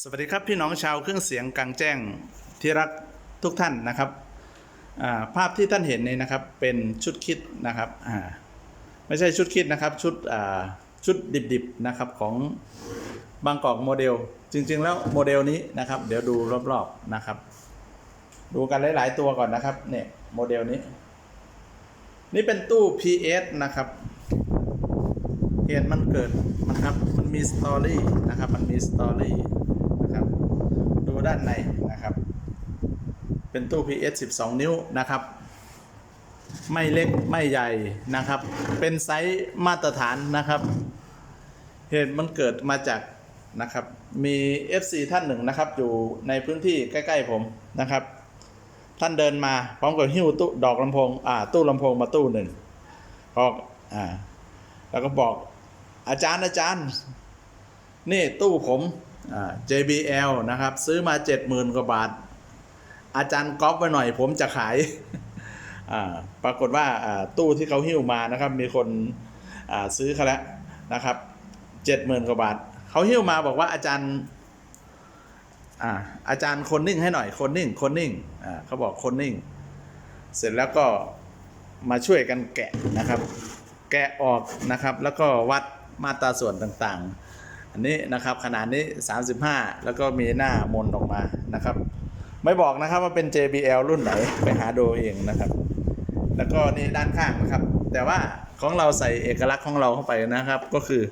สวัสดีครับพี่น้องชาวเครื่องเสียงกลางแจ้งที่รักทุกท่านนะครับภาพที่ท่านเห็นนี่นะครับเป็นชุดคิดนะครับไม่ใช่ชุดคิดนะครับชุดชุดดิบๆนะครับของบางกอกโมเดล จริง ๆ แล้วโมเดลนี้นะครับ เดี๋ยวดูรอบๆนะครับ ดูกันหลาย ๆ ตัวก่อนนะครับเนี่ยโมเดลนี้ นี่เป็นตู้ PS นะครับเหตุมันเกิดมันครับ มันมีสตอรี่นะครับ มันมีสตอรี่ นะครับ ดูด้านในนะครับ เป็นตู้ PS 12 นิ้วนะครับ ไม่เล็กไม่ใหญ่นะครับ เป็นไซส์มาตรฐานนะครับ เหตุมันเกิดมาจากนะครับ มี FC ท่านหนึ่งนะครับ อยู่ในพื้นที่ใกล้ ๆ ผมนะครับ ท่านเดินมาพร้อมกับหิ้วตู้ดอกลำโพงอ่าตู้ลำโพงมาตู้หนึ่งพออ่าแล้วก็บอกอาจารย์อาจารย์ นี่ตู้ผม JBL นะครับ ซื้อมา 70,000 กว่าบาท อาจารย์ก๊อปไว้หน่อยผมจะขาย ปรากฏว่าตู้ที่เขาหิ้วมานะครับ มีคนซื้อเขาแล้วนะครับ70,000กว่าบาท เขาหิ้วมาบอกว่าอาจารย์อาอาจารย์คนนิ่งให้หน่อยคนนิ่งคนนิ่งเขาบอกคนนิ่ง เสร็จแล้วก็มาช่วยกันแกะนะครับ แกะออกนะครับ แล้วก็วัดมาตราส่วนต่างๆ อันนี้นะครับขนาดนี้ 35 แล้วก็มีหน้ามนออกมานะครับ ไม่บอกนะครับว่าเป็น JBL รุ่นไหนไปหาดูเองนะครับ แล้วก็นี่ด้านข้างนะครับ แต่ว่าของเราใส่เอกลักษณ์ของเราเข้าไปนะครับ ก็คือ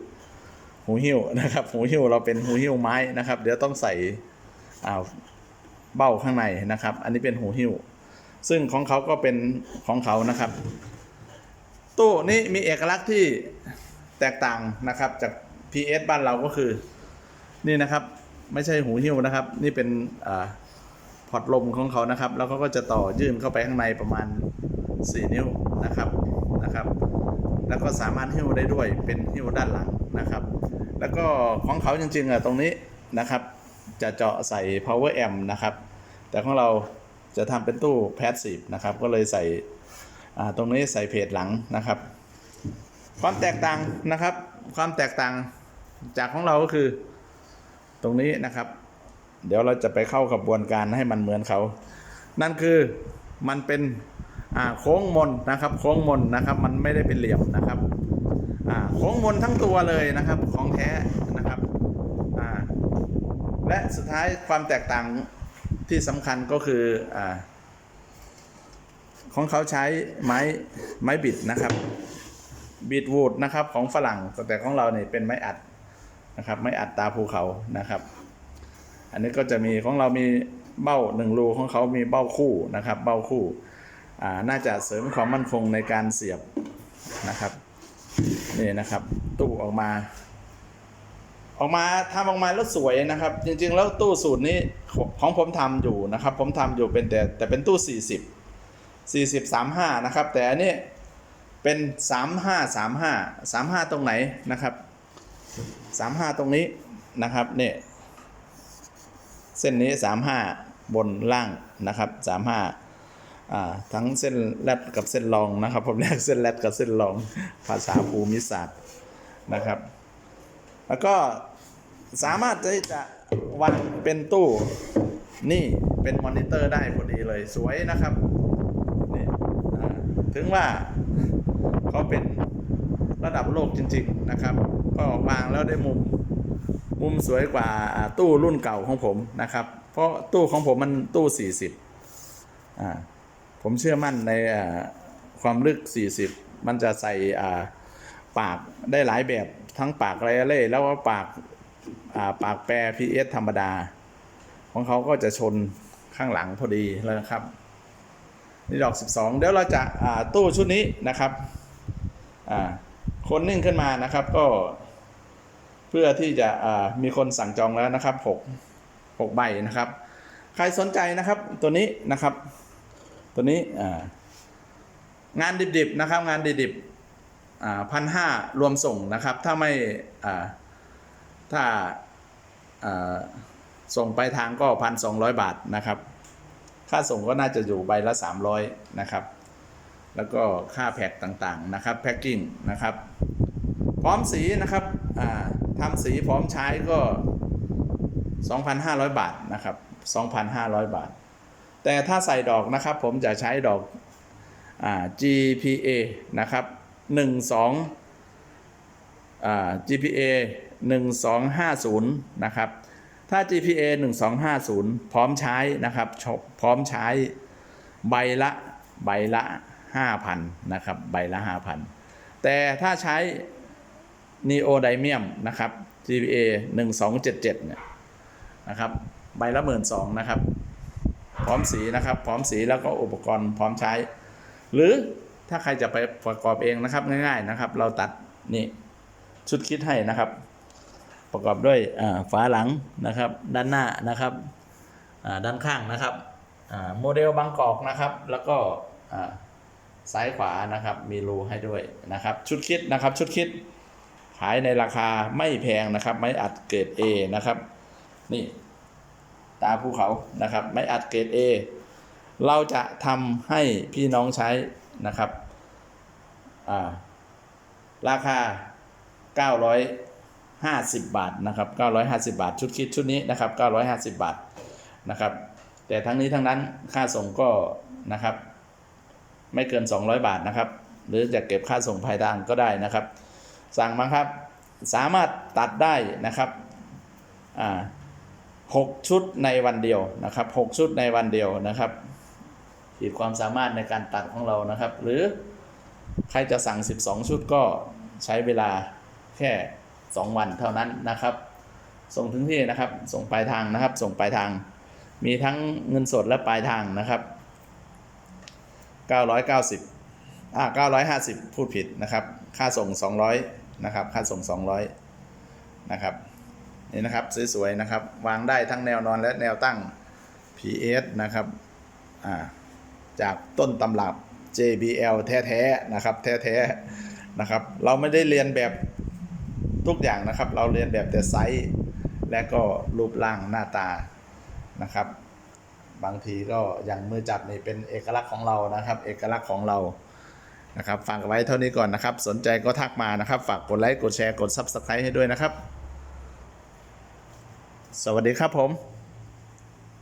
หูหิ้วนะครับหูหิ้วเราเป็นหูหิ้วไม้นะครับ เดี๋ยวต้องใส่อ่าเบ้าข้างในนะครับ อันนี้เป็นหูหิ้ว ซึ่งของเขาก็เป็นของเขานะครับ ตู้นี้มีเอกลักษณ์ที่แตกต่างนะครับจาก PS บ้านเราก็คือ นี่นะครับ ไม่ใช่หูหิ้วนะครับ นี่เป็นอพอร์ตลมของเขานะครับ แล้วเขาก็จะต่อยื่นเข้าไปข้างในประมาณ 4 นิ้วนะครับนะครับ แล้วก็สามารถหิ้วได้ด้วยเป็นหิ้วด้านหลังนะครับ แล้วก็ของเขาจริงๆอะตรงนี้นะครับ จะเจาะใส่ power amp นะครับ แต่ของเราจะทำเป็นตู้ passive นะครับ ก็เลยใส่ตรงนี้ใส่เพจหลังนะครับ ความแตกต่างนะครับ ความแตกต่าง จากของเราก็คือตรงนี้นะครับ เดี๋ยวเราจะไปเข้ากระบวนการให้มันเหมือนเขา นั่นคือมันเป็นโค้งมนนะครับ โค้งมนนะครับ มันไม่ได้เป็นเหลี่ยมนะครับโค้งมนทั้งตัวเลยนะครับของแท้นะครับและสุดท้ายความแตกต่างที่สำคัญก็คืออของเขาใช้ไม้ไม้บิดนะครับบิดวูดนะครับของฝรั่งแต่ของเราเนี่ยเป็นไม้อัด นะครับ ไม้อัดตาภูเขานะครับ อันนี้ก็จะมีของเรามีเบ้าหนึ่งรูของเขามีเบ้าคู่นะครับ เบ้าคู่อ่าน่าจะเสริมความมั่นคงในการเสียบนะครับนี่นะครับตู้ออกมา ออกมาทำออกมาแล้วสวยนะครับ จริงๆ แล้วตู้สูตรนี้ของของผมทำอยู่นะครับ ผมทำอยู่เป็นแต่แต่เป็นตู้ 40 40 35 นะครับ แต่อันนี้เป็น 35 35 35 ตรงไหนนะครับ 35ตรงนี้นะครับเนี่ยเส้นนี้35บนล่างนะครับ35อ่าทั้งเส้นแรดกับเส้นรองนะครับผมเรียกเส้นแรดกับเส้นรองภาษาภูมิศาสตร์นะครับ แล้วก็สามารถที่จะวางเป็นตู้นี่เป็นมอนิเตอร์ได้พอดีเลยสวยนะครับนี่ถึงว่าเขาเป็นระดับโลกจริง ๆนะครับ ก็วางแล้วได้มุม มุมสวยกว่าตู้รุ่นเก่าของผมนะครับ เพราะตู้ของผมมันตู้ 40อ่าผมเชื่อมั่นในความลึก 40 มันจะใส่ปากได้หลายแบบทั้งปากไรเล่แล้วก็ปากาปากแปร PS ธรรมดา ของเขาก็จะชนข้างหลังพอดีแล้วนะครับนี่ดอก 12 เดี๋ยวเราจะาตู้ชุดนี้นะครับคนนิ่งขึ้นมานะครับก็ เพื่อที่จะมีคนสั่งจองแล้วนะครับ6 6ใบนะครับ ใครสนใจนะครับตัวนี้นะครับ ตัวนี้งานดิบๆนะครับ งานดิบๆพันห้ารวมส่งนะครับ ถ้าไม่ถ้าส่งไปทางก็พันสองบาทนะครับ ค่าส่งก็น่าจะอยู่ใบละ300นะครับ แล้วก็ค่าแพ็กต่างๆนะครับแพ็กกิ้งนะครับ พร้อมสีนะครับอ่า ทำสีพร้อมใช้ก็ 2,500 บาทนะครับ 2,500 บาท แต่ถ้าใส่ดอกนะครับ ผมจะใช้ดอกอ GPA นะครับ12อ่า GPA 1250นะครับถ้า GPA 1250 พร้อมใช้นะครับ พร้อมใช้ใบละใบละ 5,000นะครับ ใบละ 5,000 แต่ถ้าใช้ Neodymium นะครับ GPA 1277เนี่ยนะครับใบละหมื่นสองนะครับ พร้อมสีนะครับ พร้อมสีแล้วก็อุปกรณ์พร้อมใช้ หรือถ้าใครจะไปประกอบเองนะครับง่ายๆนะครับ เราตัดนี่ชุดคิดให้นะครับ ประกอบด้วยฝาหลังนะครับ ด้านหน้านะครับด้านข้างนะครับโมเดลบางกอกนะครับ แล้วก็ซ้ายขวานะครับ มีรูให้ด้วยนะครับ ชุดคิดนะครับ ชุดคิดายในราคาไม่แพงนะครับ ไม่อัดเกรด A นะครับ นี่ตาภูเขานะครับ ไม่อัดเกรด A เราจะทำให้พี่น้องใช้นะครับาราคา 950 บาทนะครับ 950 บาท ชุดคิดชุดนี้นะครับ 950 บาทนะครับ แต่ทั้งนี้ทั้งนั้นค่าส่งก็นะครับ ไม่เกิน 200 บาทนะครับ หรือจะเก็บค่าส่งภายทางก็ได้นะครับ สั่งมาครับ สามารถตัดได้นะครับหกชุดในวันเดียวนะครับหกชุดในวันเดียวนะครับขีดความสามารถในการตัดของเรานะครับ หรือใครจะสั่ง 12 ชุดก็ใช้เวลาแค่ 2 วันเท่านั้นนะครับ ส่งถึงที่นะครับ ส่งปลายทางนะครับ ส่งปลายทาง มีทั้งเงินสดและปลายทางนะครับ 990อ่า950 พูดผิดนะครับ ค่าส่ง 200 นะครับ ค่าส่ง 200 นะครับ นี่นะครับสวยๆนะครับ วางได้ทั้งแนวนอนและแนวตั้ง PS นะครับจากต้นตำรับ JBL แท้ๆนะครับ แท้ๆนะครับ เราไม่ได้เรียนแบบทุกอย่างนะครับ เราเรียนแบบแต่ไซส์และก็รูปร่างหน้าตานะครับ บางทีก็อย่างมือจับนี่เป็นเอกลักษณ์ของเรานะครับ เอกลักษณ์ของเรา นะครับฝากไว้เท่านี้ก่อนนะครับ สนใจก็ทักมานะครับ ฝากกดไลค์ กดแชร์ กด Subscribe ให้ด้วยนะครับ สวัสดีครับผม